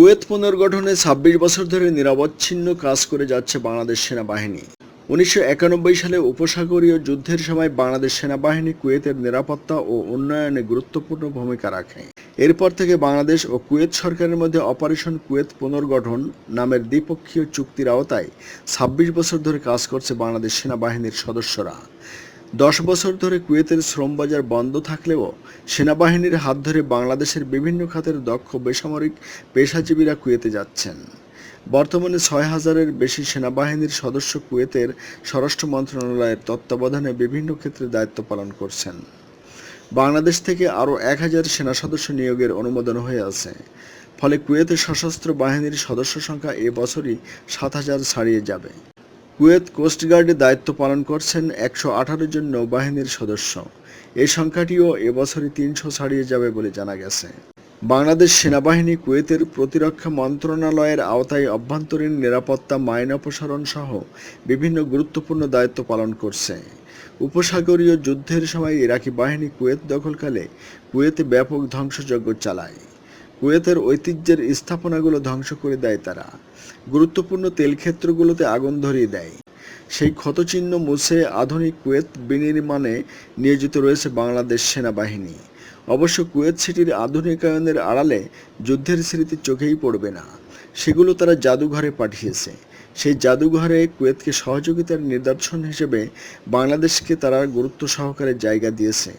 Kuwait পুনর্গঠনে ছাব্বিশ বছর ধরে নিরবচ্ছিন্ন কাজ করে যাচ্ছে বাংলাদেশ সেনাবাহিনী। উনিশশো একানব্বই সালে উপসাগরীয় যুদ্ধের সময় বাংলাদেশ সেনাবাহিনী কুয়েতের নিরাপত্তা ও উন্নয়নে গুরুত্বপূর্ণ ভূমিকা রাখে। এরপর থেকে বাংলাদেশ ও কুয়েত সরকারের মধ্যে অপারেশন কুয়েত পুনর্গঠন নামের দ্বিপক্ষীয় চুক্তির আওতায় ছাব্বিশ বছর ধরে কাজ করছে বাংলাদেশ সেনাবাহিনীর সদস্যরা। দশ বছর ধরে কুয়েতের শ্রমবাজার বন্ধ থাকলেও সেনাবাহিনীর হাত ধরে বাংলাদেশের বিভিন্ন খাতের দক্ষ বেসামরিক পেশাজীবীরা কুয়েতে যাচ্ছেন। বর্তমানে ছয় হাজারের বেশি সেনাবাহিনীর সদস্য কুয়েতের স্বরাষ্ট্র মন্ত্রণালয়ের তত্ত্বাবধানে বিভিন্ন ক্ষেত্রে দায়িত্ব পালন করছেন। বাংলাদেশ থেকে আরও এক হাজার সেনা সদস্য নিয়োগের অনুমোদন হয়ে আছে। ফলে কুয়েতের সশস্ত্র বাহিনীর সদস্য সংখ্যা এ বছরই সাত হাজার ছাড়িয়ে যাবে। কুয়েত কোস্টগার্ডে দায়িত্ব পালন করছেন একশো আঠারো জন নৌবাহিনীর সদস্য। এই সংখ্যাটিও এবছরই তিনশো ছাড়িয়ে যাবে বলে জানা গেছে। বাংলাদেশ সেনাবাহিনী কুয়েতের প্রতিরক্ষা মন্ত্রণালয়ের আওতায় অভ্যন্তরীণ নিরাপত্তা, মাইন অপসারণ সহ বিভিন্ন গুরুত্বপূর্ণ দায়িত্ব পালন করছে। উপসাগরীয় যুদ্ধের সময় ইরাকি বাহিনী কুয়েত দখলকালে কুয়েতে ব্যাপক ধ্বংসযজ্ঞ চালায়। কুয়েতের ঐতিহ্যের স্থাপনাগুলো ধ্বংস করে দেয় তারা। গুরুত্বপূর্ণ তেলক্ষেত্রগুলোতে আগুন ধরিয়ে দেয়। সেই ক্ষতচিহ্ন মুছে আধুনিক কুয়েত বিনির্মাণে নিয়োজিত রয়েছে বাংলাদেশ সেনাবাহিনী। অবশ্য কুয়েত সিটির আধুনিকায়নের আড়ালে যুদ্ধের স্মৃতি চোখেই পড়বে না। সেগুলো তারা জাদুঘরে পাঠিয়েছে। সেই জাদুঘরে কুয়েতকে সহযোগিতার নিদর্শন হিসেবে বাংলাদেশকে তারা গুরুত্ব সহকারে জায়গা দিয়েছে।